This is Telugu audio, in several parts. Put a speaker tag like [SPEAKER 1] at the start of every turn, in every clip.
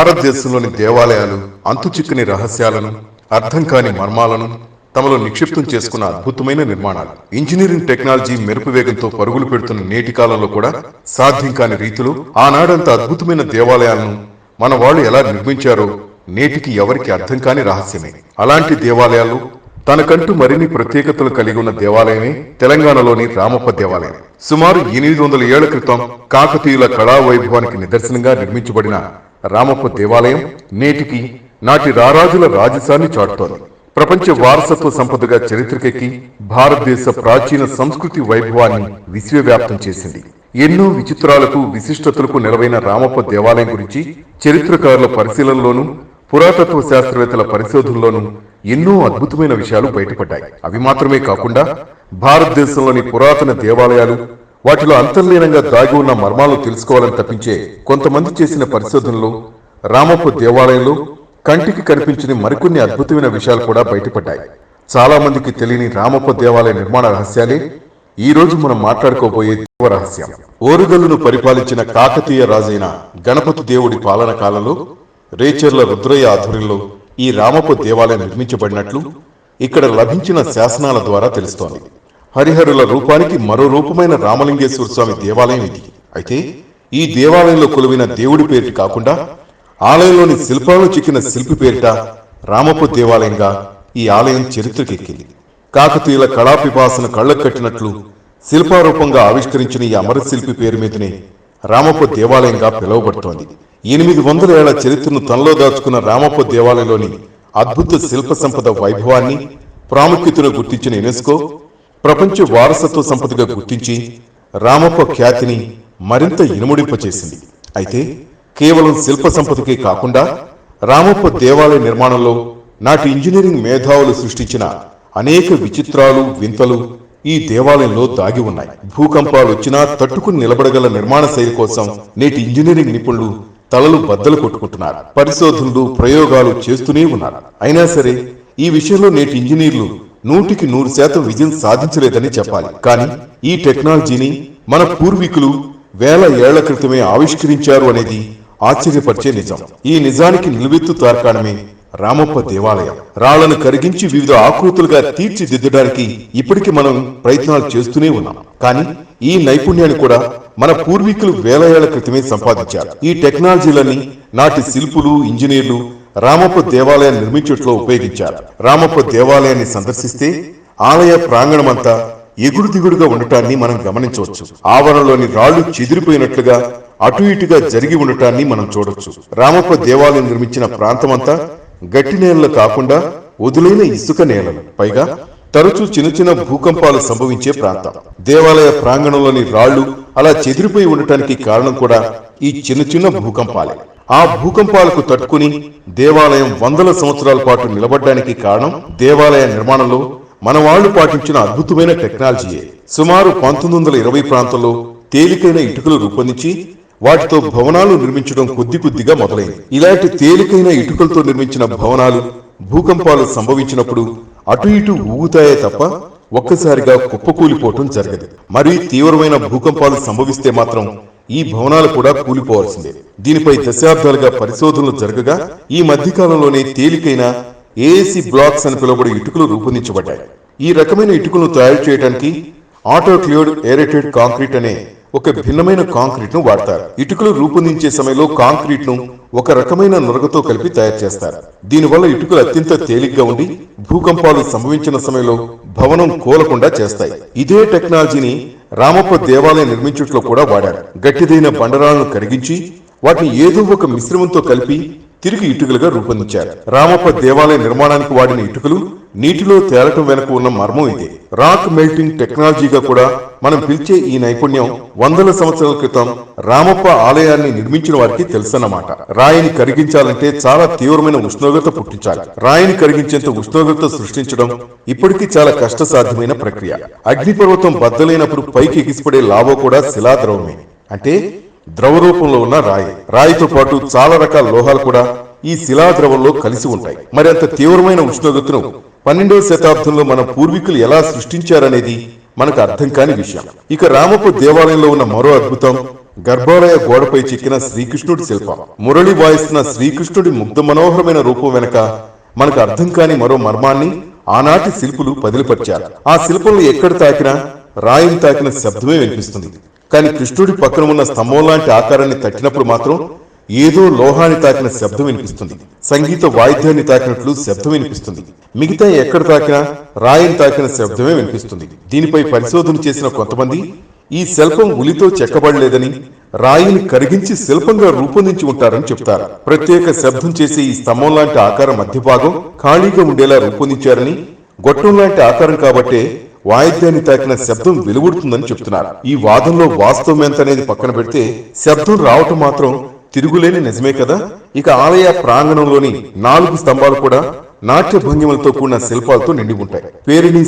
[SPEAKER 1] భారతదేశంలోని దేవాలయాలు అంతుచిక్కని రహస్యాలను అర్థం కాని మర్మాలను తమలో నిక్షిప్తం చేసుకున్న అద్భుతమైన నిర్మాణాలు. ఇంజనీరింగ్ టెక్నాలజీ మెరుపు వేగంతో పరుగులు పెడుతున్న నేటి కాలంలో కూడా సాధ్యం కాని రీతిలో ఆనాడంత అద్భుతమైన దేవాలయాలను మన వాళ్ళు ఎలా నిర్మించారో నేటికి ఎవరికి అర్థం కాని రహస్యమే. అలాంటి దేవాలయాలు తనకంటూ మరిన్ని ప్రత్యేకతలు కలిగి ఉన్న దేవాలయమే తెలంగాణలోని రామప్ప దేవాలయం. సుమారు ఎనిమిది వందల ఏళ్ళ క్రితం కాకతీయుల కళా వైభవానికి నిదర్శనంగా నిర్మించబడిన రామప్ప దేవాలయం నేటికి నాటి రారాజుల రాజసాన్ని చాటుతోంది. ప్రపంచ వారసత్వ సంపదగా చరిత్రకెక్కి భారతదేశ ప్రాచీన సంస్కృతి వైభవాన్ని విశ్వవ్యాప్తం చేసింది. ఎన్నో విచిత్రాలకు విశిష్టతలకు నెలవైన రామప్ప దేవాలయం గురించి చరిత్రకారుల పరిశీలనలోనూ పురాతత్వ శాస్త్రవేత్తల పరిశోధనలోనూ ఎన్నో అద్భుతమైన విషయాలు బయటపడ్డాయి. అవి మాత్రమే కాకుండా భారతదేశంలోని పురాతన దేవాలయాలు వాటిలో అంతర్లీనంగా దాగి ఉన్న మర్మాలను తెలుసుకోవాలని తప్పించే కొంతమంది చేసిన పరిశోధనలు రామప్ప దేవాలయంలో కంటికి కనిపించని మరికొన్ని అద్భుతమైన విషయాలు కూడా బయటపడ్డాయి. చాలా మందికి తెలియని రామప్ప దేవాలయ నిర్మాణ రహస్యాలే ఈ రోజు మనం మాట్లాడుకోబోయే దేవ రహస్యం. ఓరుగల్లును పరిపాలించిన కాకతీయ రాజైన గణపతి దేవుడి పాలన కాలంలో రేచర్ల రుద్రయ్య ఆధ్వర్యంలో ఈ రామప్ప దేవాలయం నిర్మించబడినట్లు ఇక్కడ లభించిన శాసనాల ద్వారా తెలుస్తోంది. హరిహరుల రూపానికి మరో రూపమైన రామలింగేశ్వర స్వామి దేవాలయం ఇది. అయితే ఈ దేవాలయంలో కొలువైన దేవుడి పేరిట కాకుండా ఆలయంలోని శిల్పాలను చిక్కిన శిల్పి పేరిట రామప్ప దేవాలయంగా ఈ ఆలయం చరిత్రకెక్కింది. కాకతీయుల కళాపిపాసన కళ్ళకు కట్టినట్లు శిల్పారూపంగా ఆవిష్కరించిన ఈ అమరశిల్పి పేరు మీదనే రామప్ప దేవాలయంగా పిలువబడుతోంది. ఎనిమిది వందల ఏళ్ళ చరిత్రను తనలో దాచుకున్న రామప్ప దేవాలయంలోని అద్భుత శిల్ప సంపద వైభవాన్ని ప్రాముఖ్యతను గుర్తించిన యునెస్కో ప్రపంచ వారసత్వ సంపదగా గుర్తించి రామప్ప ఖ్యాతిని మరింత ఇనుముడింపచేసింది. అయితే కేవలం శిల్ప సంపదకే కాకుండా రామప్ప దేవాలయ నిర్మాణంలో నాటి ఇంజనీరింగ్ మేధావులు సృష్టించిన అనేక విచిత్రాలు వింతలు ఈ దేవాలయంలో దాగి ఉన్నాయి. భూకంపాలు వచ్చినా తట్టుకుని నిలబడగల నిర్మాణ శైలి కోసం నేటి ఇంజనీరింగ్ నిపుణులు తలలు బద్దలు కొట్టుకుంటున్నారు. పరిశోధనలు ప్రయోగాలు చేస్తూనే ఉన్నారు. అయినా సరే ఈ విషయంలో నేటి ఇంజనీర్లు నూటికి నూరు శాతం విజయం సాధించలేదని చెప్పాలి. కానీ ఈ టెక్నాలజీని మన పూర్వీకులు వేల ఏళ్ళ క్రితమే ఆవిష్కరించారు అనేది ఆశ్చర్యపరిచే నిజం. ఈ నిజానికి నిలువెత్తు తార్కాణమే రామప్ప దేవాలయం. రాళ్ళను కరిగించి వివిధ ఆకృతులుగా తీర్చిదిద్దడానికి ఇప్పటికి మనం ప్రయత్నాలు చేస్తూనే ఉన్నాం. కానీ ఈ నైపుణ్యాన్ని కూడా మన పూర్వీకులు వేల ఏళ్ళ క్రితమే సంపాదించారు. ఈ టెక్నాలజీలన్నీ నాటి శిల్పులు ఇంజనీర్లు రామప్ప దేవాలయాన్ని నిర్మించట్లో ఉపయోగించారు. రామప్ప దేవాలయాన్ని సందర్శిస్తే ఆలయ ప్రాంగణమంతా ఎగుడు దిగుడుగా ఉండటాన్ని మనం గమనించవచ్చు. ఆవరణలోని రాళ్ళు చెదిరిపోయినట్లుగా అటు ఇటుగా జరిగి ఉండటాన్ని మనం చూడొచ్చు. రామప్ప దేవాలయం నిర్మించిన ప్రాంతమంతా గట్టి నేలలు కాకుండా వదులైన ఇసుక నేలలు. పైగా తరచూ చిన్న చిన్న భూకంపాలు సంభవించే ప్రాంతం. దేవాలయ ప్రాంగణంలోని రాళ్ళు అలా చెదిరిపోయి ఉండటానికి కారణం కూడా ఈ చిన్న చిన్న భూకంపాలే. ఆ భూకంపాలకు తట్టుకుని దేవాలయం వందల సంవత్సరాల పాటు నిలబడడానికి కారణం దేవాలయ నిర్మాణంలో మన వాళ్ళు పాటించిన అద్భుతమైన టెక్నాలజీయే. సుమారు పంతొమ్మిది వందల ఇరవై ప్రాంతంలో తేలికైన ఇటుకలు రూపొందించి వాటితో భవనాలు నిర్మించడం కొద్ది కొద్దిగా మొదలైంది. ఇలాంటి తేలికైన ఇటుకలతో నిర్మించిన భవనాలు భూకంపాలు సంభవించినప్పుడు అటు ఇటు ఊగుతాయే తప్ప ఒక్కసారిగా కుప్పకూలిపోవటం జరగదు. మరీ తీవ్రమైన భూకంపాలు సంభవిస్తే మాత్రం ఈ భవనాలు కూడా కూలిపోవాల్సిందే. దీనిపై దశాబ్దాలుగా పరిశోధనలు జరగగా ఈ మధ్యకాలంలోనే తేలికైన ఏసీ బ్లాక్స్ అని పిలువబడే ఇటుకలు రూపొందించబడ్డాయి. ఈ రకమైన ఇటుకలను తయారు చేయడానికి ఆటోక్లియోడ్ ఏరేటెడ్ కాంక్రీట్ అనే ఒక భిన్నమైన కాంక్రీట్ను వాడతారు. ఇటుకలు రూపొందించే సమయంలో కాంక్రీట్ను ఒక రకమైన నురగతో కలిపి తయారు చేస్తారు. దీనివల్ల ఇటుకలు అత్యంత తేలిగ్గా ఉండి భూకంపాలు సంభవించిన సమయంలో భవనం కోలకుండా చేస్తాయి. ఇదే టెక్నాలజీని రామప్ప దేవాలయం నిర్మించుట్లో కూడా వాడారు. గట్టిదైన బండరాలను కరిగించి వాటిని ఏదో ఒక మిశ్రమంతో కలిపి తిరిగి ఇటుకలుగా రూపొందించారు. రామప్ప దేవాలయ నిర్మాణానికి వాడిన ఇటుకలు నీటిలో తేలటం వెనుక ఉన్న మర్మం ఇది. రాక్ మెల్టింగ్ టెక్నాలజీగా కూడా మనం పిలిచే ఈ నైపుణ్యం వందల సంవత్సరాల క్రితం రామప్ప ఆలయాన్ని నిర్మించిన వారికి తెలుసన్నమాట. రాయిని కరిగించాలంటే చాలా తీవ్రమైన ఉష్ణోగ్రత పుట్టించాలి. రాయిని కరిగించేంత ఉష్ణోగ్రత సృష్టించడం ఇప్పటికీ చాలా కష్టసాధ్యమైన ప్రక్రియ. అగ్నిపర్వతం బద్దలైనప్పుడు పైకి ఎగిసిపడే లావో కూడా శిలాద్రవమే. అంటే ద్రవ రూపంలో ఉన్న రాయి. రాయితో పాటు చాలా రకాల లోహాలు కూడా ఈ శిలా ద్రవంలో కలిసి ఉంటాయి. మరి అంత తీవ్రమైన ఉష్ణోగ్రతను పన్నెండవ శతాబ్దంలో మన పూర్వీకులు ఎలా సృష్టించారనేది మనకు అర్థం కాని విషయం. ఇక రామప్ప దేవాలయంలో ఉన్న మరో అద్భుతం గర్భాలయ గోడపై చెక్కిన శ్రీకృష్ణుడి శిల్పం. మురళి వాయిస్తున్న శ్రీకృష్ణుడి ముగ్ధ మనోహరమైన రూపం వెనక మనకు అర్థం కాని మరో మర్మాన్ని ఆనాటి శిల్పులు పదిలిపరిచారు. ఆ శిల్పంలో ఎక్కడ తాకినా రాయిని తాకిన శబ్దమే వినిపిస్తుంది. కానీ కృష్ణుడి పక్కన ఉన్న స్తంభం లాంటి ఆకారాన్ని తట్టినప్పుడు మాత్రం ఏదో లోహాన్ని తాకిన శబ్దం వినిపిస్తుంది. సంగీత వాయిద్యాన్ని తాకినట్లు శబ్దం వినిపిస్తుంది. మిగతా ఎక్కడ తాకినా రాయిని తాకిన శబ్దమే వినిపిస్తుంది. దీనిపై పరిశోధన చేసిన కొంతమంది ఈ శిల్పం ఉలితో చెక్కబడలేదని రాయిని కరిగించి శిల్పంగా రూపొందించి ఉంటారని చెప్తారు. ప్రత్యేక శబ్దం చేసే ఈ స్తంభం లాంటి ఆకారం మధ్య భాగం ఖాళీగా ఉండేలా రూపొందించారని గొట్టం లాంటి ఆకారం కాబట్టే వాయిద్యాన్ని తాకిన శబ్దం వెలువడుతుందని చెప్తున్నారు. ఈ వాదంలో వాస్తవం ఎంత అనేది పక్కన పెడితే శబ్దం రావటం మాత్రం తిరుగులేని నిజమే కదా? ఇక ఆలయ ప్రాంగణంలోని నాలుగు స్తంభాలు కూడా నాట్య భంగిమలతో కూడిన శిల్పాలతో నిండి ఉంటాయి. పేరిణి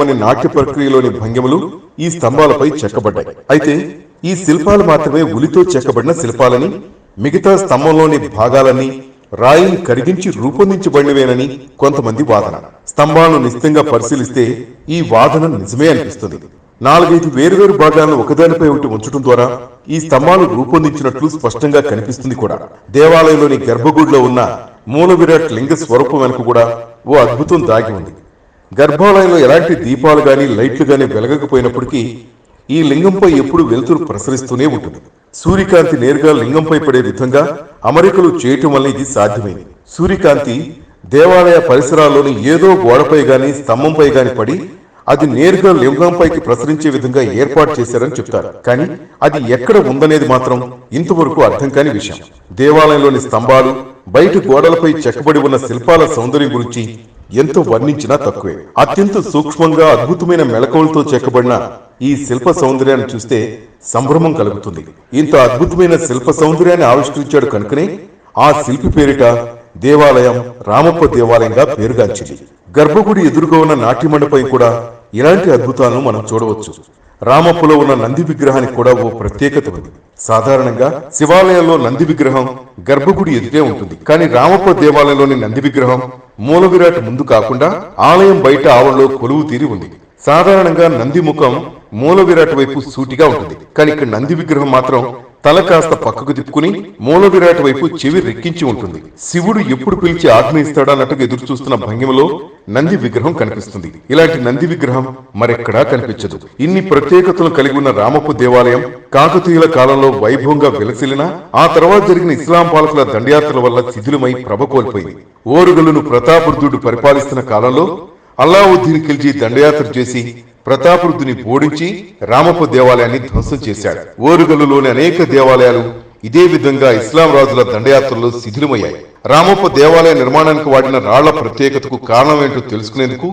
[SPEAKER 1] అనే నాట్య ప్రక్రియలోని భంగిమలు ఈ స్తంభాలపై చెక్కబడ్డాయి. అయితే ఈ శిల్పాలు మాత్రమే ఉలితో చెక్కబడిన శిల్పాలని మిగతా స్తంభంలోని భాగాలన్నీ రాయిని కరిగించి రూపొందించబడినవేనని కొంతమంది వాదన. స్తంభాలను నిశ్చితంగా పరిశీలిస్తే ఈ వాదన నిజమే అనిపిస్తుంది. నాలుగైదు వేరువేరు భాగాలను ఒకదానిపై ఒకటి ఉంచడం ద్వారా ఈ స్తంభాలు రూపొందించినట్లు స్పష్టంగా కనిపిస్తుంది కూడా. దేవాలయంలోని గర్భగుడిలో ఉన్న మూల విరాట్ లింగ స్వరూపం వెనుక కూడా ఓ అద్భుతం దాగి ఉంది. గర్భాలయంలో ఎలాంటి దీపాలు గాని లైట్లు గాని వెలగకపోయినప్పటికీ ఈ లింగంపై ఎప్పుడు వెలుతురు ప్రసరిస్తూనే ఉంటుంది. సూర్యకాంతి నేరుగా లింగంపై పడే విధంగా అమరికలు చేయటం వల్ల ఇది సాధ్యమైంది. సూర్యకాంతి దేవాలయ పరిసరాల్లోని ఏదో గోడపై గాని స్తంభంపై గాని పడి అది నేరుగా లింగంపైకి ప్రసరించే విధంగా ఏర్పాటు చేశారని చెప్తారు. కానీ అది ఎక్కడ ఉందనేది మాత్రం ఇంతవరకు అర్థం కాని విషయం. దేవాలయంలోని స్తంభాలు బయట గోడలపై చెక్కబడి ఉన్న శిల్పాల సౌందర్యం గురించి ఎంతో వర్ణించినా తక్కువే. అత్యంత సూక్ష్మంగా అద్భుతమైన మెళకువలతో చెక్కబడిన ఈ శిల్ప సౌందర్యాన్ని చూస్తే సంభ్రమం కలుగుతుంది. ఇంత అద్భుతమైన శిల్ప సౌందర్యాన్ని ఆవిష్కరించాడు కనుకనే ఆ శిల్పి పేరిట దేవాలయం రామప్ప దేవాలయంగా పేరుగాంచింది. గర్భగుడి ఎదురుగా ఉన్న నాట్య మండపం కూడా ఇలాంటి అద్భుతాలను మనం చూడవచ్చు. రామప్పలో ఉన్న నంది విగ్రహానికి కూడా ఓ ప్రత్యేకత ఉంది. సాధారణంగా శివాలయంలో నంది విగ్రహం గర్భగుడి ఎదుటే ఉంటుంది. కానీ రామప్ప దేవాలయంలోని నంది విగ్రహం మూల విరాట్ ముందు కాకుండా ఆలయం బయట ఆవరణలో కొలువు తీరి ఉంది. సాధారణంగా నంది ముఖం మూల విరాట్ వైపు సూటిగా ఉంటుంది. కానీ ఇక్కడ నంది విగ్రహం మాత్రం తల కాస్త పక్కకు తిప్పుకుని మూల విరాట్ వైపు చెవి రెక్కించి ఉంటుంది. శివుడు ఎప్పుడు పిలిచి ఆగ్నేయిస్తాడా అన్నట్టుగా ఎదురు చూస్తున్న భంగిమలో నంది విగ్రహం కనిపిస్తుంది. ఇలాంటి నంది విగ్రహం మరెక్కడా కనిపించదు. ఇన్ని ప్రత్యేకతలు కలిగి ఉన్న రామప్ప దేవాలయం కాకతీయుల కాలంలో వైభవంగా విలసిల్లిన ఆ తర్వాత జరిగిన ఇస్లాం పాలకుల దండయాత్రల వల్ల శిథిలమై ప్రభ కోల్పోయింది. ఓరుగలను ప్రతాపరుద్రుడు పరిపాలిస్తున్న కాలంలో అల్లావుద్దీన్ ఖిల్జీ దండయాత్ర చేసి ప్రతాపరుద్దుని ఓడించి రామప్ప దేవాలయాన్ని ధ్వంసం చేశాడు. ఓరుగల్లులోని అనేక దేవాలయాలు ఇదే విధంగా ఇస్లాం రాజుల దండయాత్రలో శిథిలమయ్యాయి. రామప్ప దేవాలయ నిర్మాణానికి వాడిన రాళ్ళ ప్రత్యేకతకు కారణమేంటో తెలుసుకునేందుకు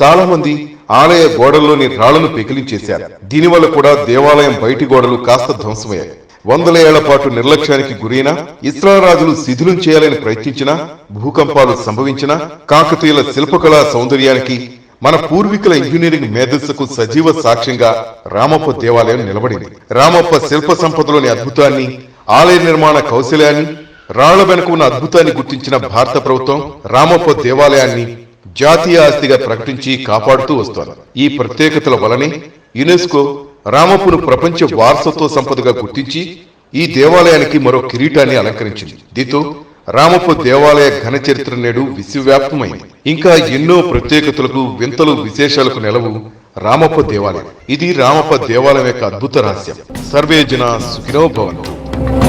[SPEAKER 1] చాలా మంది ఆలయ గోడల్లోని రాళ్ళను పెకిలించేశారు. దీనివల్ల కూడా దేవాలయం బయటి గోడలు కాస్త ధ్వంసమయ్యాయి. వందల ఏళ్ళ పాటు నిర్లక్ష్యానికి గురైన ఇస్లాం రాజులు శిథిలం చేయాలని ప్రయత్నించినా భూకంపాలు సంభవించినా కాకతీయుల శిల్పకళా సౌందర్యానికి మన పూర్వీకుల ఇంజనీరింగ్ మేధస్సుకు సజీవ సాక్ష్యంగా రామప్ప దేవాలయం నిలబడింది. రామప్ప శిల్ప సంపదలోని అద్భుతాన్ని ఆలయ నిర్మాణ కౌశల్యాన్ని రాళ్ళ వెనుక ఉన్న అద్భుతాన్ని గుర్తించిన భారత ప్రభుత్వం రామప్ప దేవాలయాన్ని జాతీయ ఆస్తిగా ప్రకటించి కాపాడుతూ వస్తోంది. ఈ ప్రత్యేకతల వలనే యునెస్కో రామప్పను ప్రపంచ వారసత్వ సంపదగా గుర్తించి ఈ దేవాలయానికి మరో కిరీటాన్ని అలంకరించింది. దీంతో రామప్ప దేవాలయ ఘన చరిత్ర నేడు విశ్వవ్యాప్తమైంది. ఇంకా ఎన్నో ప్రత్యేకతలకు వింతలు విశేషాలకు నెలవు రామప్ప దేవాలయం. ఇది రామప్ప దేవాలయం యొక్క అద్భుత రహస్యం. సర్వే జన సుఖినో భవంతు.